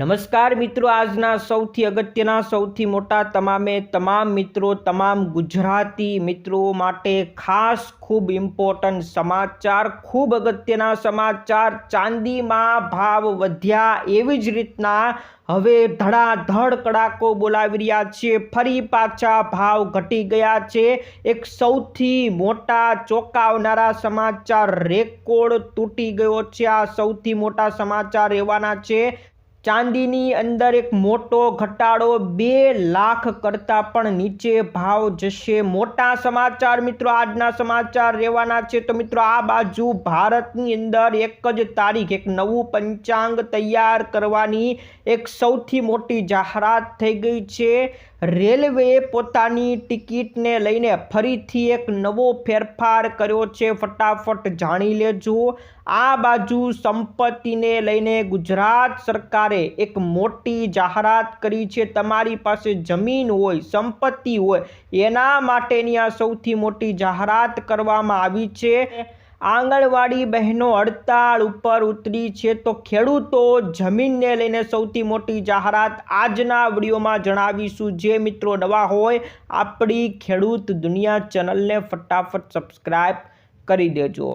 નમસ્કાર મિત્રો, આજના સૌથી અગત્યના, સૌથી મોટા તમામે તમામ મિત્રો, તમામ ગુજરાતી મિત્રો માટે ખાસ ખૂબ ઇમ્પોર્ટન્ટ સમાચાર, ખૂબ અગત્યના સમાચાર. ચાંદીમાં ભાવ વધ્યા એવી જ રીતના હવે ધડાધડ કડાકો બોલાવી રહ્યા છે ફરી પાછા ભાવ ઘટી ગયા છે. એક સૌથી મોટા ચોંકાવનારા સમાચાર, રેકોર્ડ તૂટી ગયો છે. આ સૌથી મોટા સમાચાર રહેવાના છે ચાંદીની અંદર એક મોટો ઘટાડો બે લાખ કરતાં પણ નીચે ભાવ જશે. મોટા સમાચાર મિત્રો, આજના સમાચાર રહેવાના છે. તો મિત્રો, આ બાજુ ભારતની અંદર એક જ તારીખ, એક નવું પંચાંગ તૈયાર કરવાની એક સૌથી મોટી જાહેરાત થઈ ગઈ છે. રેલવેએ પોતાની ટિકિટને લઈને ફરીથી એક નવો ફેરફાર કર્યો છે. ફટાફટ જાણી લેજો. આ બાજુ સંપત્તિને લઈને ગુજરાત સરકારે એક મોટી જાહેરાત કરી છે. તમારી પાસે જમીન હોય, સંપત્તિ હોય, એના માટેની આ સૌથી મોટી જાહેરાત કરવામાં આવી છે. આંગણવાડી બહેનો હડતાળ ઉપર ઉતરી છે તો ખેડૂતો જમીનને લઈને સૌથી મોટી જાહેરાત આજના વિડીયોમાં જણાવીશું. જે મિત્રો નવા હોય, આપણી ખેડૂત દુનિયા ચેનલને ફટાફટ સબસ્ક્રાઈબ કરી દેજો.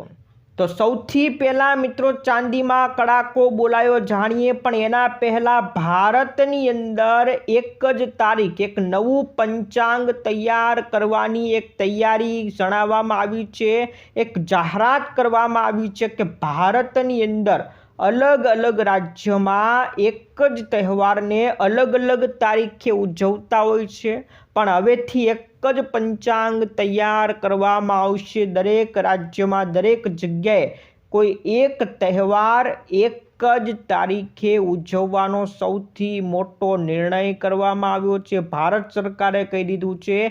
તો સૌથી પહેલાં મિત્રો ચાંદીમાં કડાકો બોલાયો. જાણીએ પણ એના પહેલાં ભારતની અંદર એક જ તારીખ, એક નવું પંચાંગ તૈયાર કરવાની એક તૈયારી જણાવવામાં આવી છે. એક જાહેરાત કરવામાં આવી છે કે ભારતની અંદર અલગ અલગ રાજ્યમાં એક જ તહેવારને અલગ અલગ તારીખે ઉજવતા હોય છે. પણ હવેથી એક જ પંચાંગ તૈયાર કરવામાં આવશે. દરેક રાજ્યમાં દરેક જગ્યાએ કોઈ એક તહેવાર એક જ તારીખે ઉજવવાનો સૌથી મોટો નિર્ણય કરવામાં આવ્યો છે. ભારત સરકારે કહી દીધું છે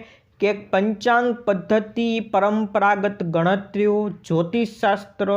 કે પંચાંગ પદ્ધતિ પરંપરાગત ગણતરીઓ, જ્યોતિષશાસ્ત્ર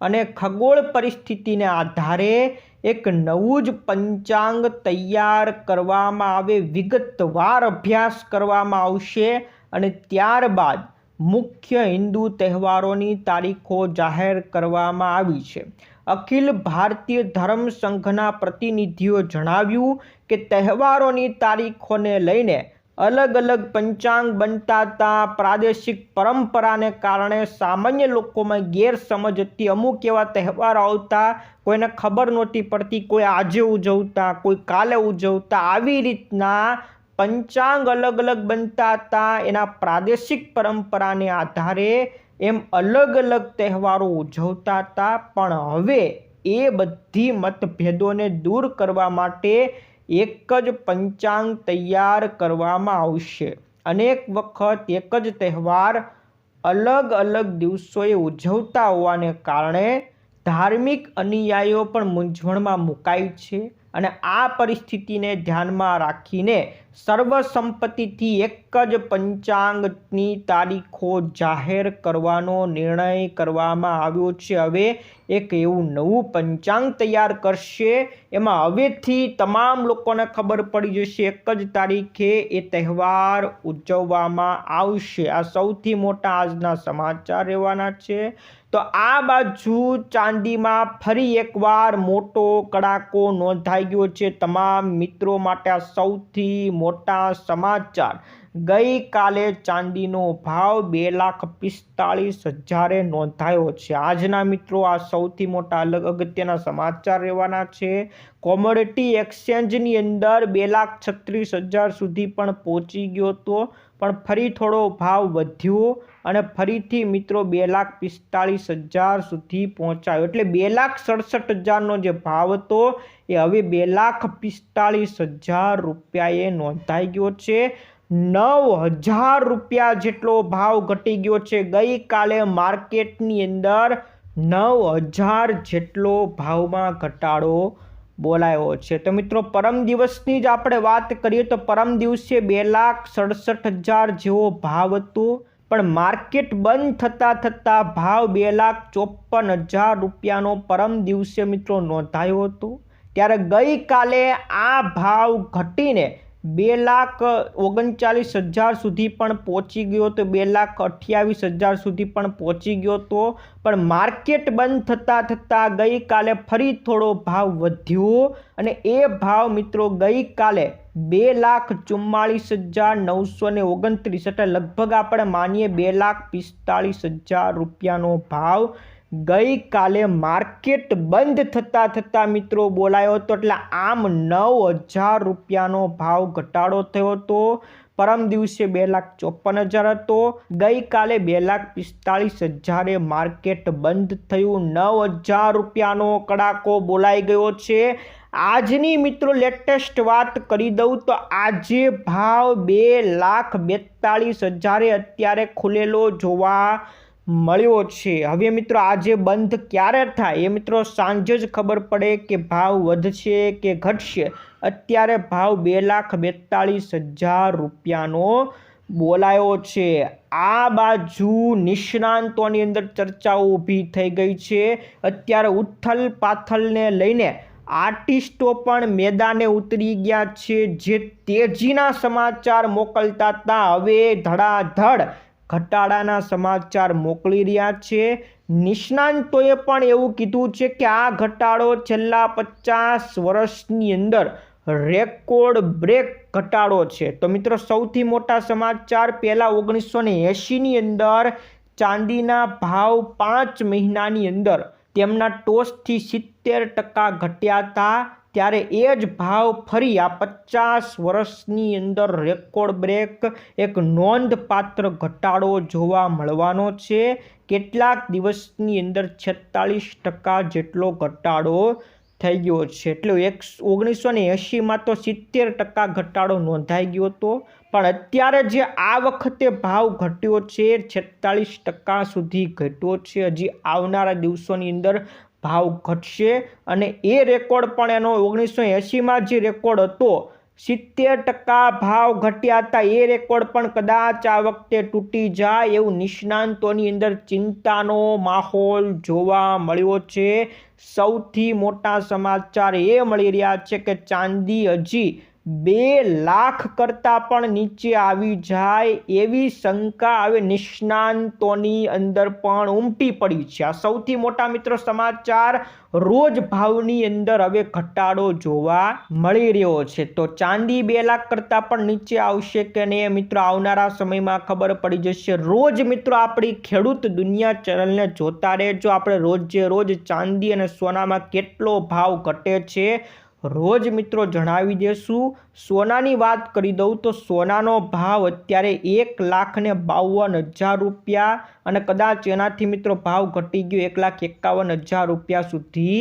અને ખગોળ પરિસ્થિતિને આધારે એક નવું જ પંચાંગ તૈયાર કરવામાં આવે, વિગતવાર અભ્યાસ કરવામાં આવશે અને ત્યારબાદ મુખ્ય હિન્દુ તહેવારોની તારીખો જાહેર કરવામાં આવી છે. અખિલ ભારતીય ધર્મ સંઘના પ્રતિનિધિઓ જણાવ્યું કે તહેવારોની તારીખોને લઈને અલગ અલગ પંચાંગ બનતા હતા પ્રાદેશિક પરંપરાને કારણે સામાન્ય લોકોમાં ગેરસમજ હતી. અમુક એવા તહેવાર આવતા કોઈને ખબર નહોતી પડતી કોઈ આજે ઉજવતા, કોઈ કાલે ઉજવતા. આવી રીતના પંચાંગ અલગ અલગ બનતા હતા એના પ્રાદેશિક પરંપરાને આધારે એમ અલગ અલગ તહેવારો ઉજવતા હતા પણ હવે એ બધી મતભેદોને દૂર કરવા માટે એક જ પંચાંગ તૈયાર કરવામાં આવશે. અનેક વખત એક જ તહેવાર અલગ અલગ દિવસોએ ઉજવતા હોવાને કારણે ધાર્મિક અનુયાયીઓ પણ મૂંઝવણમાં મુકાય છે. અને આ પરિસ્થિતિને ધ્યાનમાં રાખીને સર્વસંપત્તિથી એક જ પંચાંગની તારીખો જાહેર કરવાનો નિર્ણય કરવામાં આવ્યો છે. હવે એક એવું નવું પંચાંગ તૈયાર કરશે. એમાં હવેથી તમામ લોકોને ખબર પડી જશે. એક જ તારીખે એ તહેવાર ઉજવવામાં આવશે. આ સૌથી મોટા આજના સમાચાર રહેવાના છે. તો આ બાજુ ચાંદીમાં ફરી એકવાર મોટો કડાકો નોંધાઈ ગયો છે. તમામ મિત્રો માટે આ સૌથી મોટા સમાચાર ગઈકાલે ચાંદીનો ભાવ બે લાખ પિસ્તાળીસ હજારે નોંધાયો છે. આજના મિત્રો, આ સૌથી મોટા અલગ અગત્યના સમાચાર રહેવાના છે. કોમોડિટી એક્સચેન્જની અંદર બે લાખ છત્રીસ હજાર સુધી પણ પહોંચી ગયો હતો પણ ફરી થોડો ભાવ વધ્યો અને ફરીથી મિત્રો બે લાખ પિસ્તાળીસ હજાર સુધી પહોંચાયો. એટલે બે લાખ સડસઠ હજારનો જે ભાવ હતો, એ હવે બે લાખ પિસ્તાળીસ હજાર રૂપિયાએ નોંધાઈ ગયો છે. નવ હજાર રૂપિયા જેટલો ભાવ ઘટી ગયો છે. ગઈકાલે માર્કેટની અંદર નવ હજાર જેટલો ભાવમાં ઘટાડો બોલાયો છે. તો મિત્રો, પરમ દિવસની જ આપણે વાત કરીએ તો પરમ દિવસે બે લાખ સડસઠ હજાર જેવો ભાવ હતો. પણ માર્કેટ બંધ થતાં થતાં ભાવ બે લાખ ચોપન હજાર રૂપિયાનો પરમ દિવસે મિત્રો નોંધાયો હતો. ત્યારે ગઈકાલે આ ભાવ ઘટીને બે લાખ ઓગણચાલીસ હજાર સુધી પણ પહોંચી ગયો તો બે લાખ અઠ્યાવીસ હજાર સુધી પણ પહોંચી ગયો તો પણ માર્કેટ બંધ થતાં થતાં ગઈકાલે ફરી થોડો ભાવ વધ્યો અને એ ભાવ મિત્રો ગઈકાલે બે લાખ ચુમ્માળીસ હજાર નવસો ને ઓગણત્રીસ એટલે લગભગ આપણે માનીએ બે લાખ પિસ્તાળીસ હજાર રૂપિયાનો ભાવ ગઈકાલે માર્કેટ બંધ થતાં થતાં મિત્રો બોલાયો હતો એટલે આમ નવ હજાર રૂપિયાનો ભાવ ઘટાડો થયો હતો. પરમ દિવસે બે લાખ ચોપન હજાર હતો. ગઈકાલે બે લાખ પિસ્તાળીસ હજારે માર્કેટ બંધ થયું. નવ હજાર રૂપિયાનો કડાકો બોલાઈ ગયો છે. આજની મિત્રો લેટેસ્ટ વાત કરી દઉં તો આજે ભાવ બે લાખ બેતાળીસ હજારે અત્યારે ખુલેલો જોવા મળ્યો છે. હવે મિત્રો આજે બંધ ક્યારે થાય એ મિત્રો સાંજે જ ખબર પડે કે ભાવ વધશે કે ઘટશે. અત્યારે ભાવ બે લાખ બેતાળીસ હજાર રૂપિયાનો બોલાયો છે. આ બાજુ નિષ્ણાંતોની અંદર ચર્ચાઓ ઊભી થઈ ગઈ છે. અત્યારે ઉથલ પાથલને લઈને આર્ટિસ્ટો પણ મેદાને ઉતરી ગયા છે. જે તેજીના સમાચાર મોકલતા હતા, હવે ધડાધડ ઘટાડાના સમાચાર મોકલી રહ્યા છે. નિષ્ણાંતોએ પણ એવું કીધું છે કે આ ઘટાડો છેલ્લા પચાસ વર્ષની અંદર રેકોર્ડ બ્રેક ઘટાડો છે. તો મિત્રો, સૌથી મોટા સમાચાર પહેલાં ઓગણીસો ને એંશીની અંદર ચાંદીના ભાવ પાંચ મહિનાની અંદર તેમના ટોસથી સિત્તેર ટકા ઘટ્યા હતા. ત્યારે એ જ ભાવ ફરી આ પચાસ વર્ષની અંદર રેકોર્ડ બ્રેક એક નોંધપાત્ર ઘટાડો જોવા મળવાનો છે. કેટલાક દિવસની અંદર છેતાલીસ ટકા જેટલો ઘટાડો થઈ ગયો છે. એટલે એક ઓગણીસો ને એંશીમાં તો સિત્તેર ટકા ઘટાડો નોંધાઈ ગયો હતો. પણ અત્યારે જે આ વખતે ભાવ ઘટ્યો છે છેતાલીસ ટકા સુધી ઘટ્યો છે. હજી આવનારા દિવસોની અંદર ભાવ ઘટશે અને એ રેકોર્ડ પણ એનો ઓગણીસો એંશીમાં જે રેકોર્ડ હતો, સિત્તેર ટકા ભાવ ઘટ્યા હતા. એ રેકોર્ડ પણ કદાચ આ વખતે તૂટી જાય એવું નિષ્ણાંતોની અંદર ચિંતાનો માહોલ જોવા મળ્યો છે. સૌથી મોટા સમાચાર એ મળી રહ્યા છે કે ચાંદી હજી બે લાખ કરતાં પણ નીચે આવી જાય એવી શંકા હવે નિષ્ણાંતોની અંદર પણ ઉમટી પડી છે. આ સૌથી મોટા મિત્રો સમાચાર, રોજ ભાવની અંદર હવે ઘટાડો જોવા મળી રહ્યો છે. તો ચાંદી બે લાખ કરતાં પણ નીચે આવશે કે નહીં મિત્રો આવનારા સમયમાં ખબર પડી જશે. રોજ મિત્રો આપણી ખેડૂત દુનિયા ચેનલને જોતા રહેજો. આપણે રોજે રોજ ચાંદી અને સોનામાં કેટલો ભાવ ઘટે છે. રોજ મિત્રો જણાવી દેશું, સોનાની વાત કરી દઉં તો સોનાનો ભાવ અત્યારે એક લાખ ને બાવન હજાર રૂપિયા અને કદાચ એનાથી મિત્રો ભાવ ઘટી ગયો એક લાખ એકાવન હજાર રૂપિયા સુધી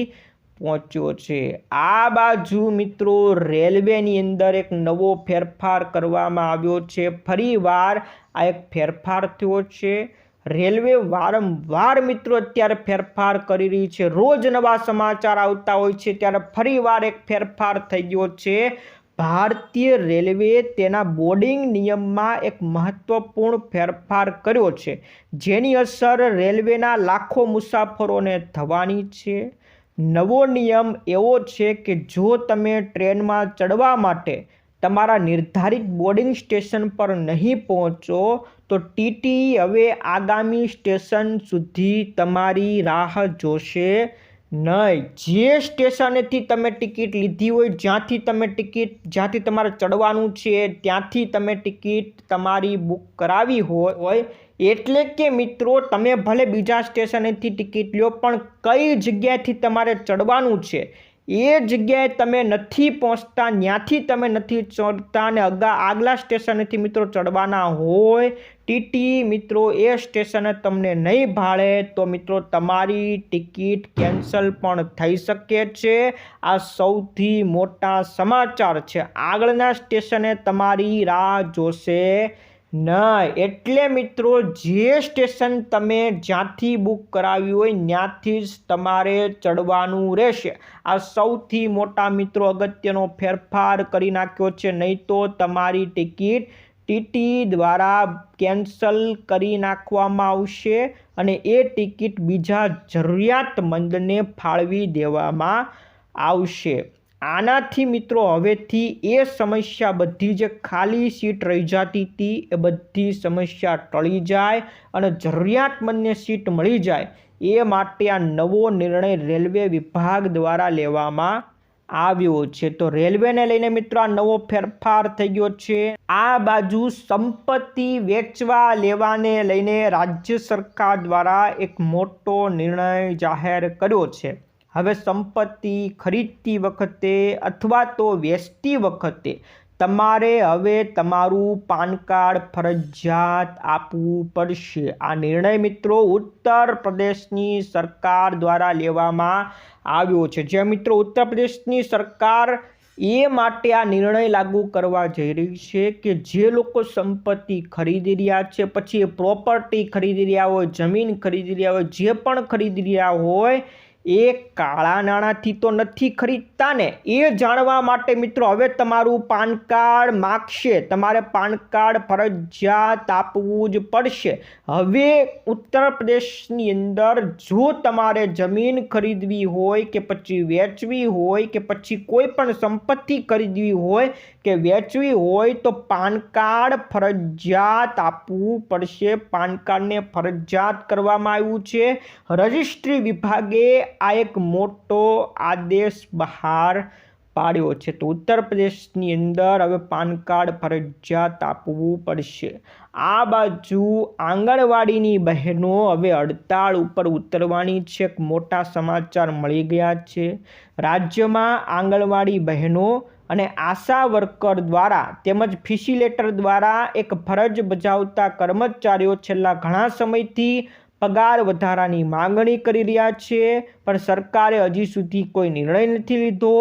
પહોંચ્યો છે. આ બાજુ મિત્રો રેલવેની અંદર એક નવો ફેરફાર કરવામાં આવ્યો છે. ફરીવાર આ એક ફેરફાર થયો છે. રેલવે વારંવાર મિત્રો અત્યારે ફેરફાર કરી રહી છે. રોજ નવા સમાચાર આવતા હોય છે ત્યારે ફરીવાર એક ફેરફાર થઈ ગયો છે. ભારતીય રેલવે તેના બોર્ડિંગ નિયમમાં એક મહત્વપૂર્ણ ફેરફાર કર્યો છે. જેની અસર રેલવેના લાખો મુસાફરોને થવાની છે. નવો નિયમ એવો છે કે જો તમે ટ્રેનમાં ચડવા માટે તમારા નિર્ધારિત બોર્ડિંગ સ્ટેશન પર નહીં પહોંચો તો ટીટી હવે આગામી સ્ટેશન સુધી તમારી રાહ જોશે નહીં. જે સ્ટેશનેથી તમે ટિકિટ લીધી હોય, જ્યાંથી તમે ટિકિટ, જ્યાંથી તમારે ચડવાનું છે, ત્યાંથી તમે ટિકિટ તમારી બુક કરાવી હોય, એટલે કે મિત્રો તમે ભલે બીજા સ્ટેશનેથી ટિકિટ લ્યો, પણ કઈ જગ્યાએથી તમારે ચડવાનું છે એ જગ્યાએ તમે નથી પહોંચતા ત્યાંથી તમે નથી ચડતા અને અગા આગલા સ્ટેશનેથી મિત્રો ચડવાના હોય, ટીટી મિત્રો એ સ્ટેશને તમને નહીં ભાળે તો મિત્રો તમારી ટિકિટ કેન્સલ પણ થઈ શકે છે. આ સૌથી મોટા સમાચાર છે. આગળના સ્ટેશને તમારી રાહ જોશે. નહીં. એટલે મિત્રો, જે સ્ટેશન તમે જ્યાંથી બુક કરાવ્યું હોય, ત્યાંથી જ તમારે ચડવાનું રહેશે. આ સૌથી મોટા મિત્રો અગત્યનો ફેરફાર કરી નાખ્યો છે. નહીં તો તમારી ટિકિટ ટીટી દ્વારા કેન્સલ કરી નાખવામાં આવશે અને એ ટિકિટ બીજા જરૂરિયાતમંદને ફાળવી દેવામાં આવશે. આનાથી મિત્રો હવેથી એ સમસ્યા બધી જે ખાલી સીટ રહી જતી હતી એ બધી સમસ્યા ટળી જાય અને જરૂરિયાતમંદને સીટ મળી જાય એ માટે આ નવો નિર્ણય રેલવે વિભાગ દ્વારા લેવામાં આવ્યો છે. તો રેલવેને લઈને મિત્રો આ નવો ફેરફાર થઈ ગયો છે. આ બાજુ સંપત્તિ વેચવા લેવાને લઈને રાજ્ય સરકાર દ્વારા એક મોટો નિર્ણય જાહેર કર્યો છે. હવે સંપત્તિ ખરીદતી વખતે અથવા તો વેચતી વખતે તમારે હવે તમારું પાન કાર્ડ ફરજિયાત આપવું પડશે. આ નિર્ણય મિત્રો ઉત્તર પ્રદેશની સરકાર દ્વારા લેવામાં આવ્યો છે. જે મિત્રો ઉત્તર પ્રદેશની સરકાર એ માટે આ નિર્ણય લાગુ કરવા જઈ રહી છે કે જે લોકો સંપત્તિ ખરીદી રહ્યા છે, પછી પ્રોપર્ટી ખરીદી રહ્યા હોય, જમીન ખરીદી રહ્યા હોય, જે પણ ખરીદી રહ્યા હોય એ કાળા નાણાંથી તો નથી ખરીદતા ને એ જાણવા માટે મિત્રો, હવે તમારું પાન કાર્ડ માગશે. તમારે પાન કાર્ડ ફરજિયાત આપવું જ પડશે. હવે ઉત્તર પ્રદેશની અંદર જો તમારે જમીન ખરીદવી હોય કે પછી વેચવી હોય કે પછી કોઈ પણ સંપત્તિ ખરીદવી હોય કે વેચવી હોય તો પાન કાર્ડ ફરજિયાત આપવું પડશે. પાન કાર્ડને ફરજિયાત કરવામાં આવ્યું છે. રજિસ્ટ્રી વિભાગે આ એક મોટો આદેશ બહાર પાડ્યો છે તો ઉત્તર પ્રદેશની અંદર હવે પાન કાર્ડ ફરજિયાત આપવું પડશે. આ બાજુ આંગણવાડીની બહેનો હવે હડતાળ ઉપર ઉતરવાની છે. એક મોટા સમાચાર મળી ગયા છે. રાજ્યમાં આંગણવાડી બહેનો અને આશા વર્કર દ્વારા તેમજ ફિસિલેટર દ્વારા એક ફરજ બજાવતા કર્મચારીઓ છેલ્લા ઘણા સમયથી પગાર વધારાની માંગણી કરી રહ્યા છે, પણ સરકારે હજી સુધી કોઈ નિર્ણય નથી લીધો.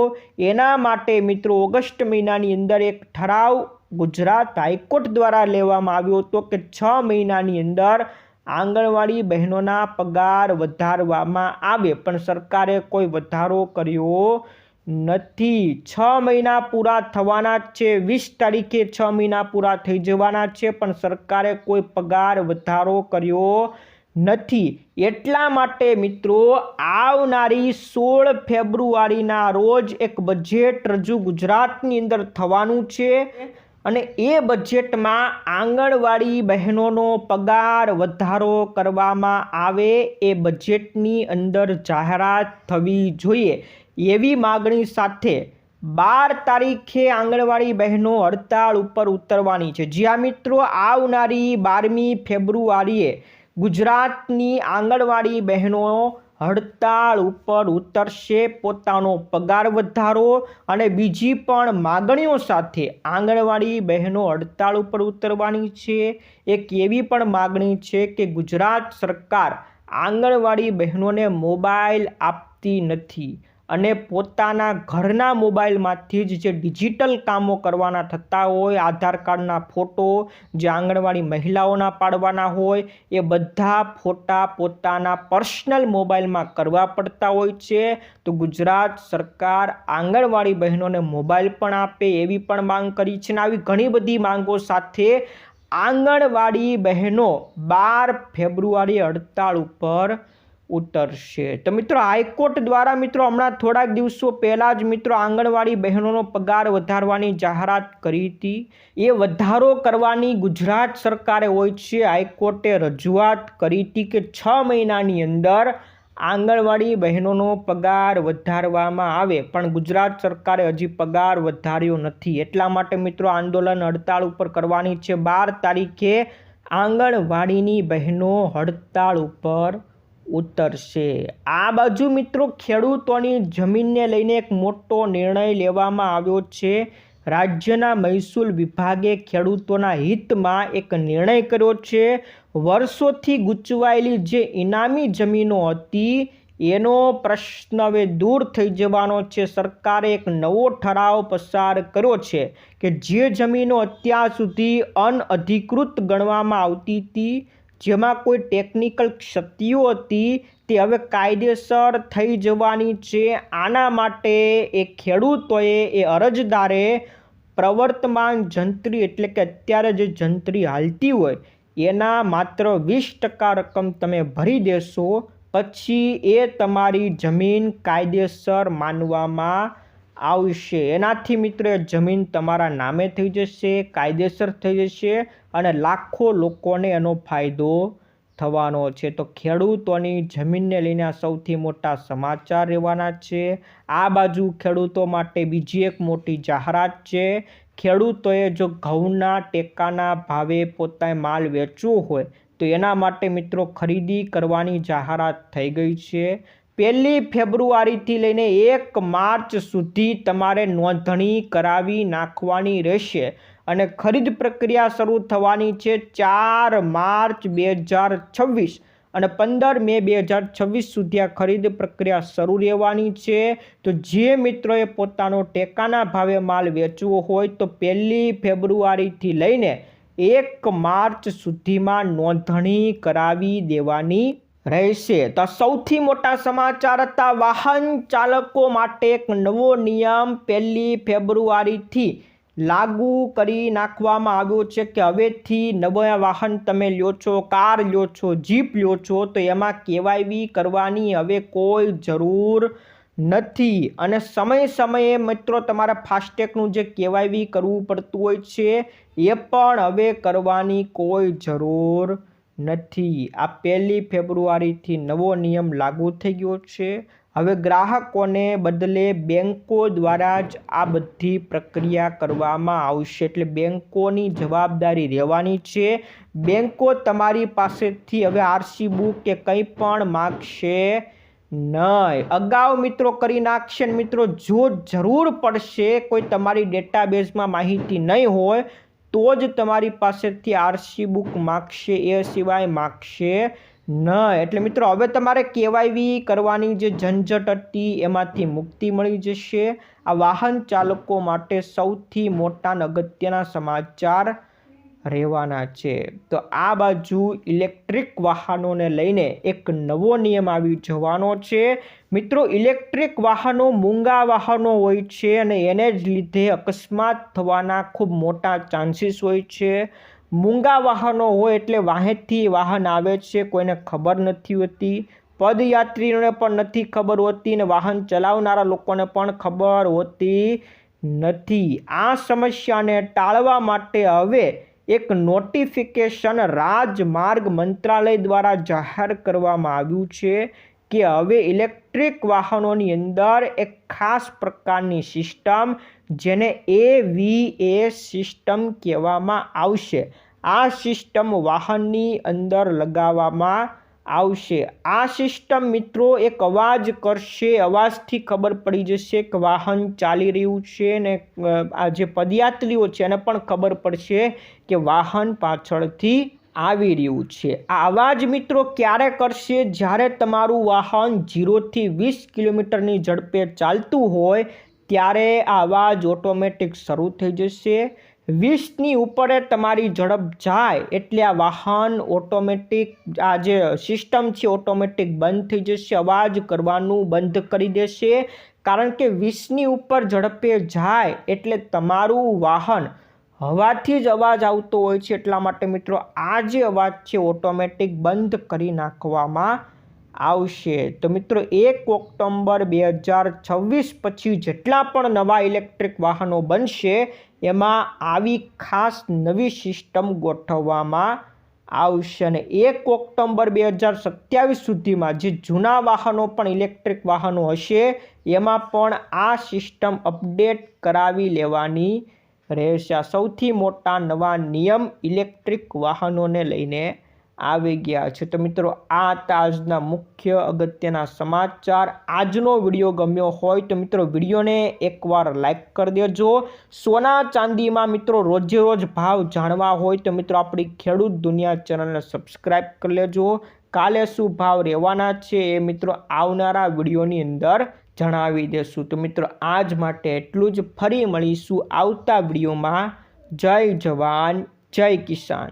એના માટે મિત્રો, ઓગસ્ટ મહિનાની અંદર એક ઠરાવ ગુજરાત હાઈકોર્ટ દ્વારા લેવામાં આવ્યો હતો કે છ મહિનાની અંદર આંગણવાડી બહેનોના પગાર વધારવામાં આવે, પણ સરકારે કોઈ વધારો કર્યો નથી. છ મહિના પૂરા થવાના છે, વીસ તારીખે છ મહિના પૂરા થઈ જવાના છે, પણ સરકારે કોઈ પગાર વધારો કર્યો નથી. એટલા માટે મિત્રો, આવનારી સોળ ફેબ્રુઆરીના રોજ એક બજેટ રજૂ ગુજરાતની અંદર થવાનું છે અને એ બજેટમાં આંગણવાડી બહેનોનો પગાર વધારો કરવામાં આવે એ બજેટની અંદર જાહેરાત થવી જોઈએ. એવી માગણી સાથે બાર તારીખે આંગણવાડી બહેનો હડતાળ ઉપર ઉતરવાની છે. જ્યાં મિત્રો, આવનારી બારમી ફેબ્રુઆરીએ ગુજરાતની આંગણવાડી બહેનો હડતાળ ઉપર ઉતરશે, પોતાનો પગાર વધારો અને બીજી પણ માગણીઓ સાથે આંગણવાડી બહેનો હડતાળ ઉપર ઉતરવાની છે. એક એવી પણ માગણી છે કે ગુજરાત સરકાર આંગણવાડી બહેનોને મોબાઈલ આપતી નથી. અને પોતાના ઘરના મોબાઈલમાંથી જ જે ડિજિટલ કામો કરવાના થતા હોય, આધાર કાર્ડના ફોટો જે આંગણવાડી મહિલાઓના પાડવાના હોય, એ બધા ફોટા પોતાના પર્સનલ મોબાઈલમાં કરવા પડતા હોય છે. તો ગુજરાત સરકાર આંગણવાડી બહેનોને મોબાઈલ પણ આપે એવી પણ માંગ કરી છે ને આવી ઘણી બધી માંગો સાથે આંગણવાડી બહેનો બાર ફેબ્રુઆરી હડતાળ ઉપર ઉતરશે. તો મિત્રો, હાઈકોર્ટ દ્વારા મિત્રો હમણાં થોડાક દિવસો પહેલાં જ મિત્રો આંગણવાડી બહેનોનો પગાર વધારવાની જાહેરાત કરી હતી. એ વધારો કરવાની ગુજરાત સરકારે હોય છે. હાઈકોર્ટે રજૂઆત કરી હતી કે છ મહિનાની અંદર આંગણવાડી બહેનોનો પગાર વધારવામાં આવે, પણ ગુજરાત સરકારે હજી પગાર વધાર્યો નથી. એટલા માટે મિત્રો આંદોલન હડતાળ ઉપર કરવાની છે. બાર તારીખે આંગણવાડીની બહેનો હડતાળ ઉપર ઉતરશે. આ બાજુ મિત્રો ખેડૂતોની જમીનને લઈને એક મોટો નિર્ણય લેવામાં આવ્યો છે. રાજ્યના મહેસૂલ વિભાગે ખેડૂતોના હિતમાં એક નિર્ણય કર્યો છે. વર્ષોથી ગૂંચવાયેલી જે ઇનામી જમીનો હતી, એનો પ્રશ્ન હવે દૂર થઈ જવાનો છે. સરકારે એક નવો ઠરાવ પસાર કર્યો છે કે જે જમીનો અત્યાર સુધી અનઅધિકૃત ગણવામાં આવતી હતી જેમાં કોઈ ટેકનિકલ ક્ષતિઓ હતી, તે હવે કાયદેસર થઈ જવાની છે. આના માટે એ ખેડૂતોએ એ અરજદારે પ્રવર્તમાન જંત્રી, એટલે કે અત્યારે જે જંત્રી હાલતી હોય, એના માત્ર વીસ ટકા રકમ તમે ભરી દેશો, પછી એ તમારી જમીન કાયદેસર માનવામાં આવશે. એનાથી મિત્રો, જમીન તમારા નામે થઈ જશે, કાયદેસર થઈ જશે અને લાખો લોકોને એનો ફાયદો થવાનો છે. તો ખેડૂતોની જમીનને લઈને સૌથી મોટા સમાચાર રહેવાના છે. આ બાજુ ખેડૂતો માટે બીજી એક મોટી જાહેરાત છે. ખેડૂતોએ જો ઘઉંના ટેકાના ભાવે પોતાએ માલ વેચવો હોય, તો એના માટે મિત્રો ખરીદી કરવાની જાહેરાત થઈ ગઈ છે. પહેલી ફેબ્રુઆરીથી લઈને એક માર્ચ સુધી તમારે નોંધણી કરાવી નાખવાની રહેશે અને ખરીદ પ્રક્રિયા શરૂ થવાની છે ચાર માર્ચ બે હજાર છવ્વીસ અને પંદર મે બે હજાર છવ્વીસ સુધી આ ખરીદ પ્રક્રિયા શરૂ રહેવાની છે. તો જે મિત્રોએ પોતાનો ટેકાના ભાવે માલ વેચવો હોય તો પહેલી ફેબ્રુઆરીથી લઈને એક માર્ચ સુધીમાં નોંધણી કરાવી દેવાની રહેશે. તો સૌથી મોટા સમાચાર હતા, વાહન ચાલકો માટે એક નવો નિયમ પહેલી ફેબ્રુઆરીથી લાગુ કરી નાખવામાં આવ્યો છે કે હવેથી નવા વાહન તમે લ્યો છો, કાર લ્યો છો, જીપ લ્યો છો, તો એમાં કેવાયવી કરવાની હવે કોઈ જરૂર નથી. અને સમય સમયે મિત્રો તમારે ફાસ્ટેગનું જે કેવાયવી કરવું પડતું હોય છે, એ પણ હવે કરવાની કોઈ જરૂર નથી. આ પહેલી ફેબ્રુઆરીથી નવો નિયમ લાગુ થઈ ગયો છે. હવે ગ્રાહકોને બદલે બેન્કો દ્વારા જ આ બધી પ્રક્રિયા કરવામાં આવશે. એટલે બેન્કોની જવાબદારી રહેવાની છે. બેન્કો તમારી પાસેથી હવે આરસી બુક કે કંઈ પણ માગશે નહીં. અગાઉ મિત્રો કરી નાખશે મિત્રો, જો જરૂર પડશે, કોઈ તમારી ડેટાબેઝમાં માહિતી નહીં હોય તો જ તમારી પાસેથી આરસી બુક માગશે, એ સિવાય માગશે નહીં એટલે મિત્રો, હવે તમારે કેવાયવી કરવાની જે ઝંઝટ હતી, એમાંથી મુક્તિ મળી જશે. આ વાહન ચાલકો માટે સૌથી મોટા અગત્યના સમાચાર રહેવાના છે. તો આ બાજુ ઇલેક્ટ્રિક વાહનોને લઈને એક નવો નિયમ આવી જવાનો છે. મિત્રો, ઇલેક્ટ્રિક વાહનો મૂંગા વાહનો હોય છે અને એને જ લીધે અકસ્માત થવાના ખૂબ મોટા ચાન્સીસ હોય છે. મૂંગા વાહનો હોય એટલે વાહેથી વાહન આવે છે, કોઈને ખબર નથી હોતી. પદયાત્રીઓને પણ નથી ખબર હોતી ને વાહન ચલાવનારા લોકોને પણ ખબર હોતી નથી. આ સમસ્યાને ટાળવા માટે હવે એક નોટિફિકેશન રાજમાર્ગ મંત્રાલય દ્વારા જાહેર કરવામાં આવ્યું છે કે હવે ઇલેક્ટ્રિક વાહનોની અંદર એક ખાસ પ્રકારની સિસ્ટમ જેને એ વી એ સિસ્ટમ કહેવામાં આવશે. આ સિસ્ટમ વાહનની અંદર લગાવવામાં આવશે. આ સિસ્ટમ મિત્રો એક અવાજ કરશે, અવાજથી ખબર પડી જશે કે વાહન ચાલી રહ્યું છે ને આ જે પદયાત્રીઓ છે એને પણ ખબર પડશે કે વાહન પાછળથી આવી રહ્યું છે. આ અવાજ મિત્રો ક્યારે કરશે? જ્યારે તમારું વાહન જીરોથી વીસ કિલોમીટરની ઝડપે ચાલતું હોય, ત્યારે આ અવાજ ઓટોમેટિક શરૂ થઈ જશે. વીસની ઉપરે તમારી ઝડપ જાય એટલે આ વાહન ઓટોમેટિક, આ જે સિસ્ટમ છે, ઓટોમેટિક બંધ થઈ જશે, અવાજ કરવાનું બંધ કરી દેશે. કારણ કે વીસની ઉપર ઝડપે જાય એટલે તમારું વાહન હવાથી જ અવાજ આવતો હોય છે. એટલા માટે મિત્રો, આ જે અવાજ છે, ઓટોમેટિક બંધ કરી નાખવામાં આવશે. તો મિત્રો, એક ઓક્ટોમ્બર બે હજાર છવ્વીસ પછી જેટલા પણ નવા ઇલેક્ટ્રિક વાહનો બનશે એમાં આવી ખાસ નવી સિસ્ટમ ગોઠવવામાં આવશે અને એક ઓક્ટોમ્બર બે હજાર સત્યાવીસ સુધીમાં જે જૂના વાહનો પણ ઇલેક્ટ્રિક વાહનો હશે, એમાં પણ આ સિસ્ટમ અપડેટ કરાવી લેવાની રહેશે. સૌથી મોટા નવા નિયમ ઇલેક્ટ્રિક વાહનોને લઈને આવી ગયા છે. તો મિત્રો, આ હતા આજના મુખ્ય અગત્યના સમાચાર. આજનો વીડિયો ગમ્યો હોય તો મિત્રો, વિડીયોને એકવાર લાઈક કરી દેજો. સોના ચાંદીમાં મિત્રો રોજે રોજ ભાવ જાણવા હોય તો મિત્રો, આપણી ખેડૂત દુનિયા ચેનલને સબસ્ક્રાઈબ કરી લેજો. કાલે શું ભાવ રહેવાના છે એ મિત્રો, આવનારા વિડીયોની અંદર જણાવી દેશું. તો મિત્રો, આજ માટે એટલું જ. ફરી મળીશું આવતા વિડીયોમાં. જય જવાન, જય કિસાન.